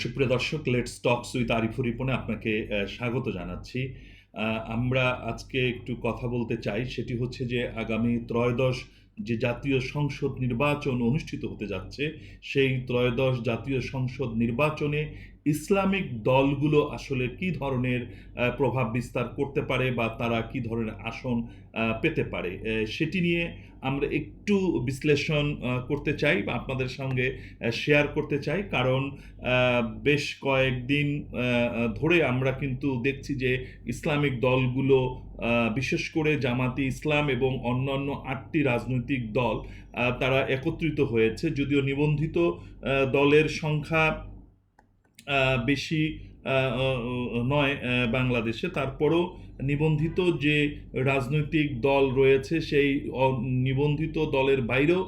সুপ্রিয় দর্শক let's talks with Arifur রিপনে আপনাকে স্বাগত জানাচ্ছি। আমরা আজকে একটু কথা বলতে চাই, সেটি হচ্ছে যে আগামী ত্রয়োদশ যে জাতীয় সংসদ নির্বাচন অনুষ্ঠিত হতে যাচ্ছে, সেই ত্রয়োদশ জাতীয় সংসদ নির্বাচনে ইসলামিক দলগুলো আসলে কি ধরনের প্রভাব বিস্তার করতে পারে বা তারা কি ধরনের আসন পেতে পারে? সেটি নিয়ে আমরা একটু বিশ্লেষণ করতে চাই বা আপনাদের সঙ্গে শেয়ার করতে চাই। কারণ বেশ কয়েকদিন ধরে আমরা কিন্তু দেখছি যে ইসলামিক দলগুলো বিশেষ করে জামাতি ইসলাম এবং অন্যান্য আটটি রাজনৈতিক দল তারা একত্রিত হয়েছে। যদিও নিবন্ধিত দলের সংখ্যা বেশি নয় বাংলাদেশে। তারপরও নিবন্ধিত যে রাজনৈতিক দল রয়েছে, সেই নিবন্ধিত দলের বাইরেও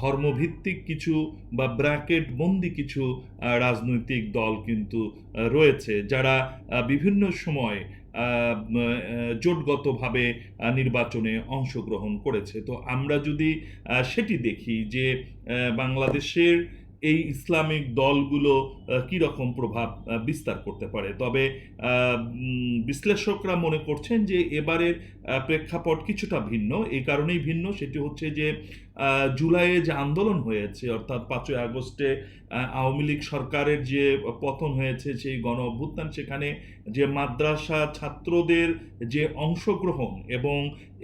ধর্মভিত্তিক কিছু বা ব্র্যাকেট বন্দি কিছু রাজনৈতিক দল কিন্তু রয়েছে, যারা বিভিন্ন সময় জোটগতভাবে নির্বাচনে অংশগ্রহণ করেছে। তো আমরা যদি সেটি দেখি যে বাংলাদেশের এই ইসলামিক দলগুলো রকম প্রভাব বিস্তার করতে পারে? তবে বিশ্লেষকরা মনে করছেন যে এবারের প্রেক্ষাপট কিছুটা ভিন্ন। এই কারণেই ভিন্ন। সেটি হচ্ছে যে জুলাইয়ে যে আন্দোলন হয়েছে, অর্থাৎ পাঁচই আগস্টে আওয়ামী লীগ সরকারের যে পতন হয়েছে, সেই গণ অভ্যুত্থান, সেখানে যে মাদ্রাসা ছাত্রদের যে অংশগ্রহণ এবং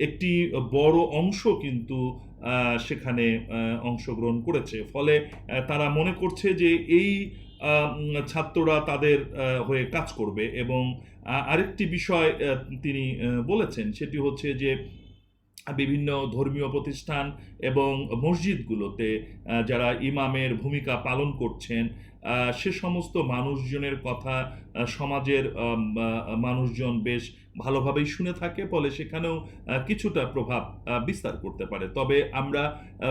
একটি বড় অংশ কিন্তু সেখানে অংশগ্রহণ করেছে। ফলে তারা মনে করছে যে এই ছাত্ররা তাদের হয়ে কাজ করবে এবং আরেকটি বিষয় তিনি বলেছেন, সেটি হচ্ছে যে বিভিন্ন ধর্মীয় প্রতিষ্ঠান এবং মসজিদগুলোতে যারা ইমামের ভূমিকা পালন করছেন সে সমস্ত মানুষজনের কথা সমাজের মানুষজন বেশ ভালোভাবেই শুনে থাকে, ফলে সেখানেও কিছুটা প্রভাব বিস্তার করতে পারে। তবে আমরা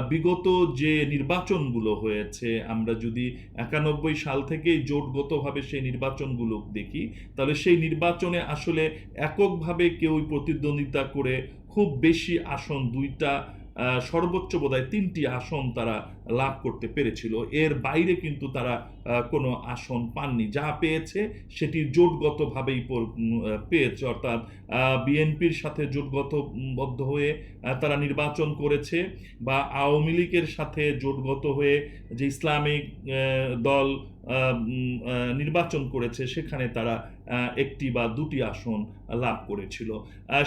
বিগত যে নির্বাচনগুলো হয়েছে, আমরা যদি একানব্বই সাল থেকেই জোটগতভাবে সেই নির্বাচনগুলো দেখি, তাহলে সেই নির্বাচনে আসলে এককভাবে কেউ প্রতিদ্বন্দ্বিতা করে খুব বেশি আসন দুইটা সর্বোচ্চ বোধহয় তিনটি আসন তারা লাভ করতে পেরেছিল। এর বাইরে কিন্তু তারা কোনো আসন পাননি। যা পেয়েছে সেটি জোটগতভাবেই পেয়েছে। অর্থাৎ বিএনপির সাথে জোটগতবদ্ধ হয়ে তারা নির্বাচন করেছে বা আওয়ামী লীগের সাথে জোটগত হয়ে যে ইসলামিক দল নির্বাচন করেছে, সেখানে তারা একটি বা দুটি আসন লাভ করেছিল।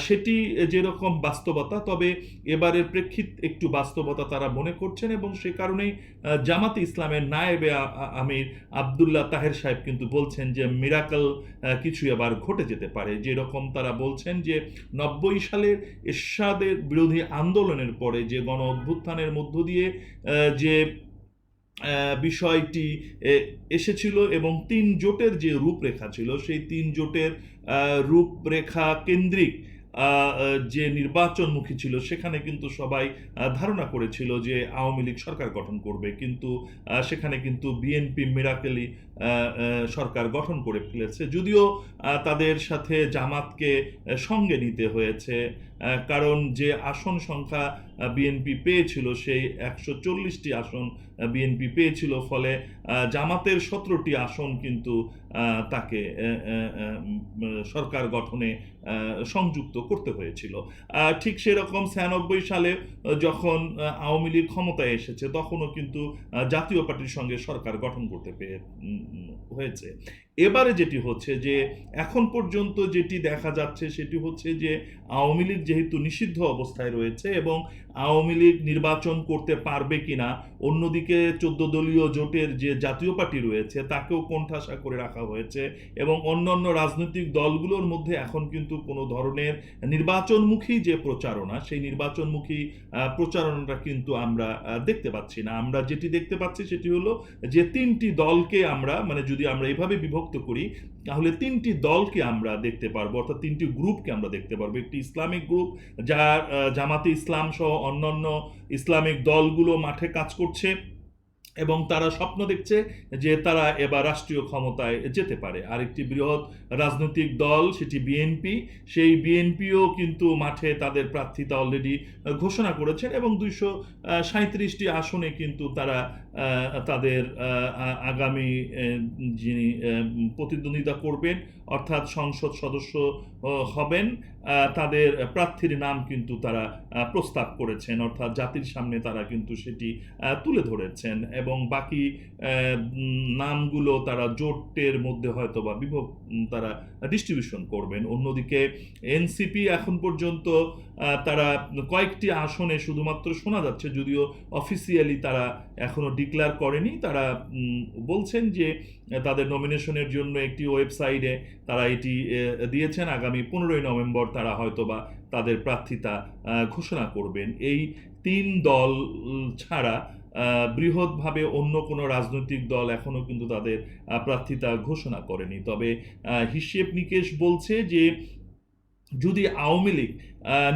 সেটি যেরকম বাস্তবতা, তবে এবারের প্রেক্ষিত একটু বাস্তবতা তারা মনে করছেন এবং সে কারণেই জামাতে ইসলামের নায়েবে আমির আবদুল্লাহ তাহের সাহেব কিন্তু বলছেন যে মিরাকল কিছু এবার ঘটে যেতে পারে। যেরকম তারা বলছেন যে নব্বই সালের এরশাদের বিরোধী আন্দোলনের পরে যে গণ অভ্যুত্থানের মধ্য দিয়ে যে বিষয়টি এসেছিল এবং তিন জোটের যে রূপরেখা ছিল, সেই তিন জোটের রূপরেখা কেন্দ্রিক যে নির্বাচনমুখী ছিল, সেখানে কিন্তু সবাই ধারণা করেছিল যে আওয়ামী লীগ সরকার গঠন করবে। কিন্তু সেখানে কিন্তু বিএনপি মিরাকেলি সরকার গঠন করে ফেলেছে। যদিও তাদের সাথে জামাতকে সঙ্গে নিতে হয়েছে। কারণ যে আসন সংখ্যা বিএনপি পেয়েছিল, সেই একশো চল্লিশটি আসন বিএনপি পেয়েছিল, ফলে জামাতের সতেরোটি আসন কিন্তু তাকে সরকার গঠনে সংযুক্ত করতে হয়েছিল। ঠিক সেরকম ছিয়ানব্বই সালে যখন আওয়ামী লীগ ক্ষমতায় এসেছে, তখনও কিন্তু জাতীয় পার্টির সঙ্গে সরকার গঠন করতে পেরে হয়েছে। এবারে যেটি হচ্ছে যে, এখন পর্যন্ত যেটি দেখা যাচ্ছে সেটি হচ্ছে যে, আওয়ামী লীগ যেহেতু নিষিদ্ধ অবস্থায় রয়েছে এবং আওয়ামী লীগ নির্বাচন করতে পারবে কিনা, অন্যদিকে চোদ্দ দলীয় জোটের যে জাতীয় পার্টি রয়েছে তাকেও কোণঠাসা করে রাখা হয়েছে এবং অন্যান্য রাজনৈতিক দলগুলোর মধ্যে এখন কিন্তু কোনো ধরনের নির্বাচনমুখী যে প্রচারণা, সেই নির্বাচনমুখী প্রচারণাটা কিন্তু আমরা দেখতে পাচ্ছি না। আমরা যেটি দেখতে পাচ্ছি সেটি হলো যে, তিনটি দলকে আমরা মানে যদি আমরা এভাবে বিভক্ত করি, তাহলে তিনটি দলকে আমরা দেখতে পারব, অর্থাৎ তিনটি গ্রুপকে আমরা দেখতে পারব। একটি ইসলামিক গ্রুপ, যার জামাতে ইসলাম সহ অন্যান্য ইসলামিক দলগুলো মাঠে কাজ করছে। এবং তারা স্বপ্ন দেখছে যে তারা এবার রাষ্ট্রীয় ক্ষমতায় যেতে পারে। আরেকটি বৃহৎ রাজনৈতিক দল, সেটি বিএনপি। সেই বিএনপিও কিন্তু মাঠে তাদের প্রার্থিতা অলরেডি ঘোষণা করেছেন এবং দুইশো সাঁত্রিশটি আসনে কিন্তু তারা তাদের আগামী যিনি প্রতিদ্বন্দ্বিতা করবেন, অর্থাৎ সংসদ সদস্য হবেন তাদের প্রার্থীর নাম কিন্তু তারা প্রস্তাব করেছেন। অর্থাৎ জাতির সামনে তারা কিন্তু সেটি তুলে ধরেছেন। এবং বাকি নামগুলো তারা জোটের মধ্যে হয়তো বা বিভব তারা ডিস্ট্রিবিউশন করবেন। অন্যদিকে এনসিপি এখন পর্যন্ত তারা কয়েকটি আসনে শুধুমাত্র শোনা যাচ্ছে, যদিও অফিসিয়ালি তারা এখনও ডিক্লেয়ার করেনি। তারা বলছেন যে তাদের নমিনেশনের জন্য একটি ওয়েবসাইটে তারা এটি দিয়েছেন। আগামী পনেরোই নভেম্বর তারা হয়তোবা তাদের প্রার্থিতা ঘোষণা করবেন। এই তিন দল ছাড়া বৃহৎভাবে অন্য কোনো রাজনৈতিক দল এখনও কিন্তু তাদের প্রার্থিতা ঘোষণা করেনি। তবে হিসেব নিকেশ বলছে যে, যদি আওয়ামী লীগ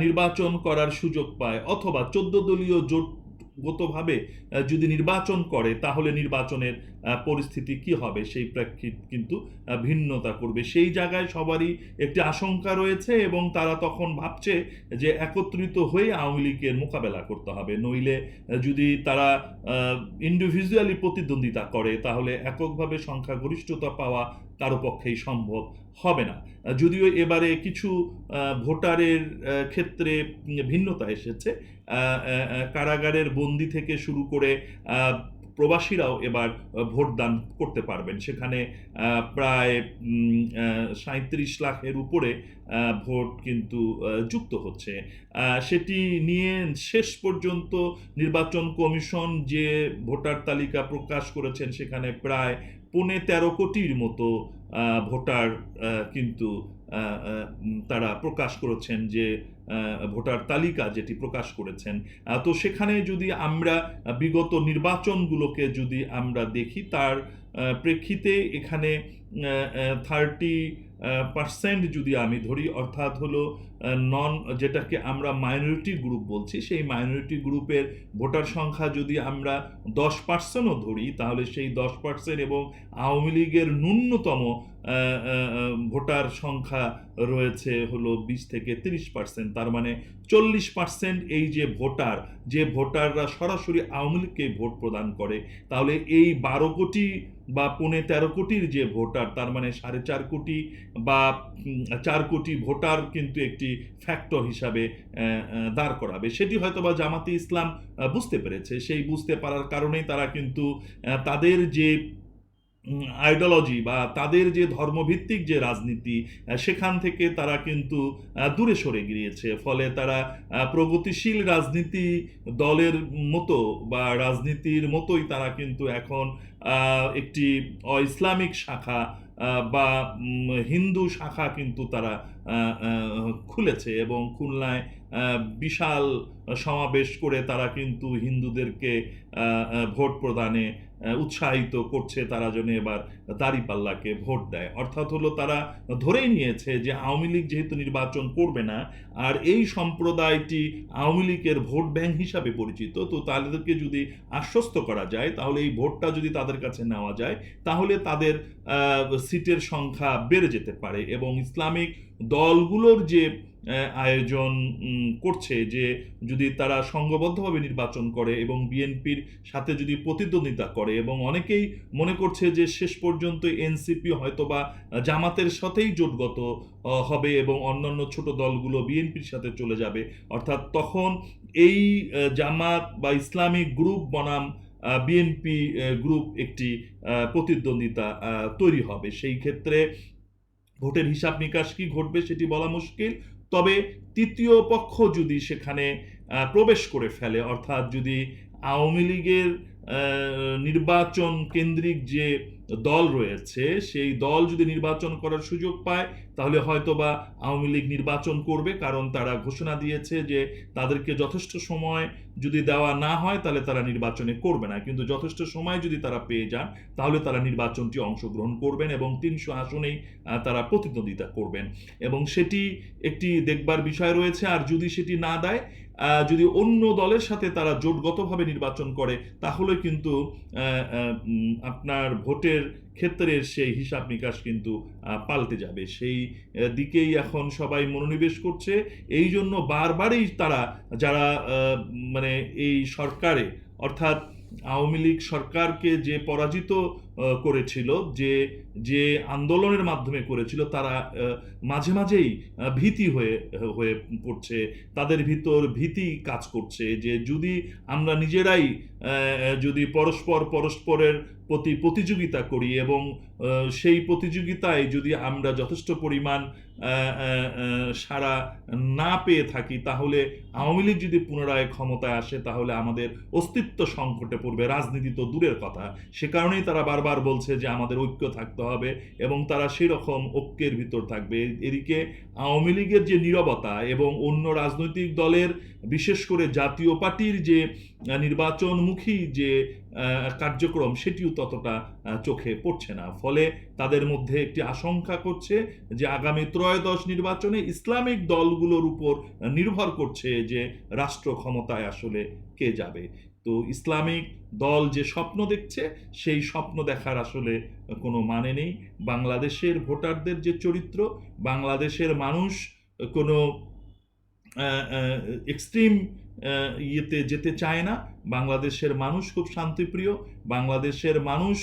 নির্বাচন করার সুযোগ পায় অথবা চোদ্দ দলীয় জোটগতভাবে আহ, যদি নির্বাচন করে তাহলে নির্বাচনের পরিস্থিতি কি হবে? সেই প্রেক্ষিত কিন্তু ভিন্নতা করবে। সেই জায়গায় সবারই একটি আশঙ্কা রয়েছে এবং তারা তখন ভাবছে যে একত্রিত হয়ে আওয়ামী লীগের মোকাবেলা করতে হবে। নইলে যদি তারা ইন্ডিভিজুয়ালি প্রতিদ্বন্দ্বিতা করে তাহলে এককভাবে সংখ্যাগরিষ্ঠতা পাওয়া কারও পক্ষেই সম্ভব হবে না। যদিও এবারে কিছু ভোটারের ক্ষেত্রে ভিন্নতা এসেছে। কারাগারের বন্দি থেকে শুরু করে প্রবাসীরাও এবার ভোটদান করতে পারবেন। সেখানে প্রায় সাঁত্রিশ লাখের উপরে ভোট কিন্তু যুক্ত হচ্ছে। সেটি নিয়ে শেষ পর্যন্ত নির্বাচন কমিশন যে ভোটার তালিকা প্রকাশ করেছেন, সেখানে প্রায় পৌনে তেরো কোটির মতো ভোটার কিন্তু তারা প্রকাশ করেছেন যে ভোটার তালিকা যেটি প্রকাশ করেছেন। তো সেখানে যদি আমরা বিগত নির্বাচনগুলোকে যদি আমরা দেখি, তার প্রেক্ষিতে এখানে থার্টি পার্সেন্ট যদি আমি ধরি, অর্থাৎ হলো নন যেটাকে আমরা মাইনরিটি গ্রুপ বলছি, সেই মাইনরিটি গ্রুপের ভোটার সংখ্যা যদি আমরা দশ পার্সেন্টও ধরি, তাহলে সেই দশ পার্সেন্ট এবং আওয়ামী লীগের ন্যূনতম ভোটার সংখ্যা রয়েছে হলো বিশ থেকে তিরিশ পার্সেন্ট তার মানে চল্লিশ পার্সেন্ট এই যে ভোটার, যে ভোটাররা সরাসরি আওয়ামী লীগকে ভোট প্রদান করে, তাহলে এই বারো কোটি বা পৌনে তেরো কোটির যে ভোটার, তার মানে সাড়ে চার কোটি বা চার কোটি ভোটার কিন্তু একটি ফ্যাক্টর হিসাবে দাঁড় করাবে। সেটি হয়তো বা জামাতে ইসলাম বুঝতে পেরেছে। সেই বুঝতে পারার কারণেই তারা কিন্তু তাদের যে আইডিওলজি বা তাদের যে ধর্মভিত্তিক যে রাজনীতি সেখান থেকে তারা কিন্তু দূরে সরে গিয়েছে। ফলে তারা প্রগতিশীল রাজনীতি দলের মতো বা রাজনীতির মতোই তারা কিন্তু এখন একটি ইসলামিক শাখা বা হিন্দু শাখা কিন্তু তারা খুলেছে এবং খুলনায় বিশাল সমাবেশ করে তারা কিন্তু হিন্দুদেরকে ভোট প্রদানে উৎসাহিত করছে। তারা যেন এবার দাঁড়িপাল্লাকে ভোট দেয়। অর্থাৎ হলো তারা ধরেই নিয়েছে যে আওয়ামী লীগ যেহেতু নির্বাচন করবে না, আর এই সম্প্রদায়টি আওয়ামী লীগের ভোট ব্যাংক হিসাবে পরিচিত, তো তাদেরকে যদি আশ্বস্ত করা যায়, তাহলে এই ভোটটা যদি তাদের কাছে নেওয়া যায়, তাহলে তাদের সিটের সংখ্যা বেড়ে যেতে পারে এবং ইসলামিক দলগুলোর যে আয়োজন করছে যে যদি তারা সংঘবদ্ধভাবে নির্বাচন করে এবং বিএনপির সাথে যদি প্রতিদ্বন্দ্বিতা করে এবং অনেকেই মনে করছে যে শেষ পর্যন্ত এনসিপি হয়তোবা জামাতের সাথেই জোটগত হবে এবং অন্যান্য ছোট দলগুলো বিএনপির সাথে চলে যাবে। অর্থাৎ তখন এই জামাত বা ইসলামিক গ্রুপ বনাম বিএনপি গ্রুপ একটি প্রতিদ্বন্দ্বিতা তৈরি হবে। সেই ক্ষেত্রে ভোটের হিসাব নিকাশ কি ঘটবে সেটি বলা মুশকিল। তবে তৃতীয় পক্ষ যদি সেখানে প্রবেশ করে ফেলে, অর্থাৎ যদি আওয়ামী লীগের নির্বাচন কেন্দ্রিক যে দল রয়েছে, সেই দল যদি নির্বাচন করার সুযোগ পায়, তাহলে হয়তোবা আওয়ামী লীগ নির্বাচন করবে, কারণ তারা ঘোষণা দিয়েছে যে তাদেরকে যথেষ্ট সময় যদি দেওয়া না হয়, তাহলে তারা নির্বাচনে করবে না। কিন্তু যথেষ্ট সময় যদি তারা পেয়ে যান, তাহলে তারা নির্বাচনটি অংশগ্রহণ করবেন এবং তিনশো আসনেই তারা প্রতিদ্বন্দ্বিতা করবেন। এবং সেটি একটি দেখবার বিষয় রয়েছে, আর যদি সেটি না দেয় যদি অন্য দলের সাথে তারা জোটগতভাবে নির্বাচন করে, তাহলে কিন্তু আপনার ভোটের ক্ষেত্রের সেই হিসাব নিকাশ কিন্তু পাল্টে যাবে। সেই দিকেই এখন সবাই মনোনিবেশ করছে। এই জন্য বারবারই তারা, যারা মানে এই সরকারে, অর্থাৎ আওয়ামী লীগ সরকারকে যে পরাজিত করেছিল, যে যে আন্দোলনের মাধ্যমে করেছিল, তারা মাঝে মাঝেই ভীতি হয়ে হয়ে পড়ছে, তাদের ভিতর ভীতি কাজ করছে, যে যদি আমরা নিজেরাই যদি পরস্পর পরস্পরের প্রতি প্রতিযোগিতা করি এবং সেই প্রতিযোগিতায় যদি আমরা যথেষ্ট পরিমাণ সাড়া না পেয়ে থাকি, তাহলে আওয়ামী লীগ যদি পুনরায় ক্ষমতায় আসে, তাহলে আমাদের অস্তিত্ব সংকটে পড়বে, রাজনীতি তো দূরের কথা, সে কারণেই তারা বারবার বলছে যে আমাদের ঐক্য থাকতে হবে এবং তারা সেই রকম ঐক্যের ভিতর থাকবে। এদিকে আওয়ামী লীগের যে নীরবতা এবং অন্য রাজনৈতিক দলের, বিশেষ করে জাতীয় পার্টির যে নির্বাচনমুখী যে কার্যক্রম সেটিও ততটা চোখে পড়ছে না। ফলে তাদের মধ্যে একটি আশঙ্কা করছে যে আগামী ত্রয়োদশ নির্বাচনে ইসলামিক দলগুলোর উপর নির্ভর করছে যে রাষ্ট্র ক্ষমতায় আসলে কে যাবে। তো ইসলামিক দল যে স্বপ্ন দেখছে, সেই স্বপ্ন দেখার আসলে কোনো মানে নেই। বাংলাদেশের ভোটারদের যে চরিত্র, বাংলাদেশের মানুষ কোনো এক্সট্রিম ইয়েতে যেতে চায় না। বাংলাদেশের মানুষ খুব শান্তিপ্রিয়। বাংলাদেশের মানুষ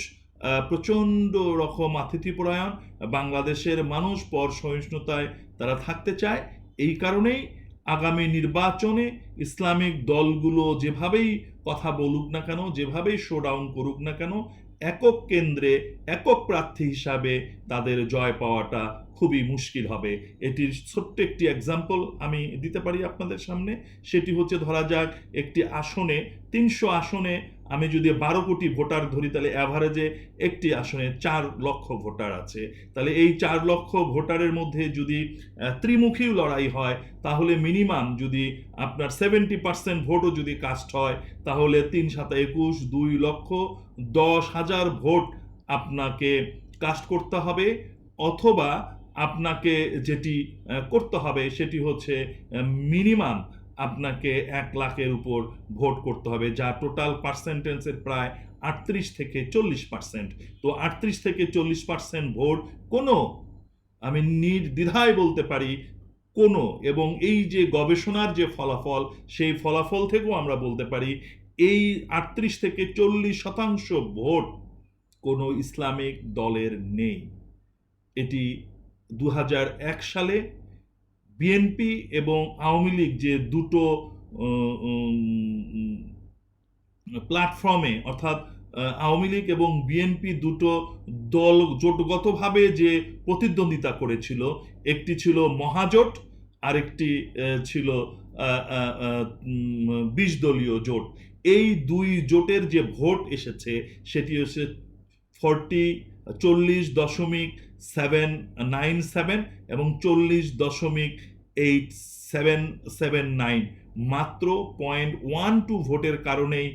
প্রচণ্ড রকম আতিথিপরায়ণ। বাংলাদেশের মানুষ পর সহিষ্ণুতায় তারা থাকতে চায়। এই কারণেই আগামী নির্বাচনে ইসলামিক দলগুলো যেভাবেই কথা বলুক না কেন, যেভাবেই শোডাউন করুক না কেন, একক কেন্দ্রে, একক প্রার্থী হিসাবে তাদের জয় পাওয়াটা খুবই মুশকিল হবে। এটির ছোট্ট একটি এক্সাম্পল আমি দিতে পারি আপনাদের সামনে। সেটি হচ্ছে ধরা যাক, একটি আসনে, তিনশো আসনে আমি যদি বারো কোটি ভোটার ধরি, তাহলে অ্যাভারেজে একটি আসনে চার লক্ষ ভোটার আছে। তাহলে এই চার লক্ষ ভোটারের মধ্যে যদি ত্রিমুখী লড়াই হয়, তাহলে মিনিমাম যদি আপনার সেভেন্টি পার্সেন্ট ভোটও যদি কাস্ট হয়, তাহলে তিন সাতা একুশ, দুই লক্ষ, দশ হাজার ভোট আপনাকে কাস্ট করতে হবে। অথবা আপনাকে যেটি করতে হবে সেটি হচ্ছে মিনিমাম আপনাকে এক লাখের উপর ভোট করতে হবে, যা টোটাল পার্সেন্টেন্সের প্রায় আটত্রিশ থেকে চল্লিশ পার্সেন্ট তো আটত্রিশ থেকে চল্লিশ পার্সেন্ট ভোট কোনো, আমি নির্দ্বিধায় বলতে পারি, কোনো এবং এই যে গবেষণার যে ফলাফল, সেই ফলাফল থেকেও আমরা বলতে পারি, এই আটত্রিশ থেকে চল্লিশ শতাংশ ভোট কোনো ইসলামিক দলের নেই। এটি দু হাজার এক সালে বিএনপি এবং আওয়ামী লীগ যে দুটো প্ল্যাটফর্মে অর্থাৎ আওয়ামী লীগ এবং বিএনপি দুটো দল জোটগতভাবে যে প্রতিদ্বন্দ্বিতা করেছিল, একটি ছিল মহাজোট, আরেকটি ছিল বিশ দলীয় জোট। এই দুই জোটের যে ভোট এসেছে, সেটি হচ্ছে ফর্টি চল্লিশ দশমিক সেভেন নাইন সেভেন এবং চল্লিশ দশমিক এইট সেভেন সেভেন নাইন মাত্র পয়েন্ট ওয়ান টু ভোটের কারণেই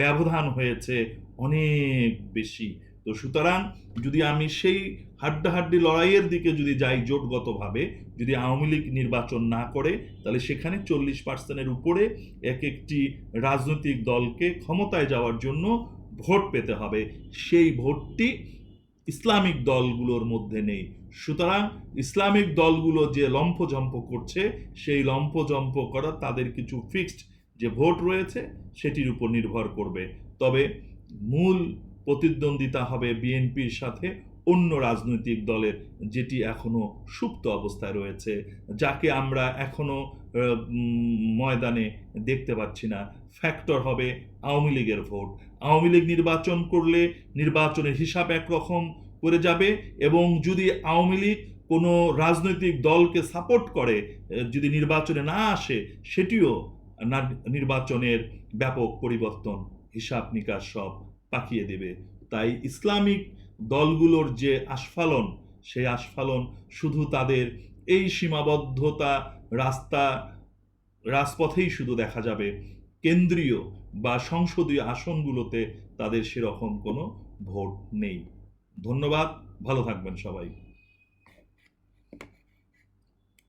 ব্যবধান হয়েছে অনেক বেশি। তো সুতরাং যদি আমি সেই হাড্ডাহাড্ডি লড়াইয়ের দিকে যদি যাই জোটগতভাবে, যদি আওয়ামী লীগ নির্বাচন না করে, তাহলে সেখানে চল্লিশ পার্সেন্টের উপরে এক একটি রাজনৈতিক দলকে ক্ষমতায় যাওয়ার জন্য ভোট পেতে হবে। সেই ভোটটি ইসলামিক দলগুলোর মধ্যে নেই। সুতরাং ইসলামিক দলগুলো যে লম্ফজম্প করছে, সেই লম্ফজম্প করা তাদের কিছু ফিক্সড যে ভোট রয়েছে, সেটির উপর নির্ভর করবে। তবে মূল প্রতিদ্বন্দ্বিতা হবে বিএনপির সাথে অন্য রাজনৈতিক দলের, যেটি এখনও সুপ্ত অবস্থায় রয়েছে, যাকে আমরা এখনও ময়দানে দেখতে পাচ্ছি না। ফ্যাক্টর হবে আওয়ামী লীগের ভোট। আওয়ামী লীগ নির্বাচন করলে নির্বাচনের হিসাব একরকম করে যাবে এবং যদি আওয়ামী লীগ কোনো রাজনৈতিক দলকে সাপোর্ট করে যদি নির্বাচনে না আসে, সেটিও নির্বাচনের ব্যাপক পরিবর্তন হিসাব নিকাশ সব পাকিয়ে দেবে। তাই ইসলামিক দলগুলোর যে আস্ফালন, সেই আস্ফালন শুধু তাদের এই সীমাবদ্ধতা রাস্তা, রাজপথেই শুধু দেখা যাবে। কেন্দ্রীয় বা সংসদীয় আসনগুলোতে তাদের সেরকম কোনো ভোট নেই। ধন্যবাদ ভালো থাকবেন সবাই।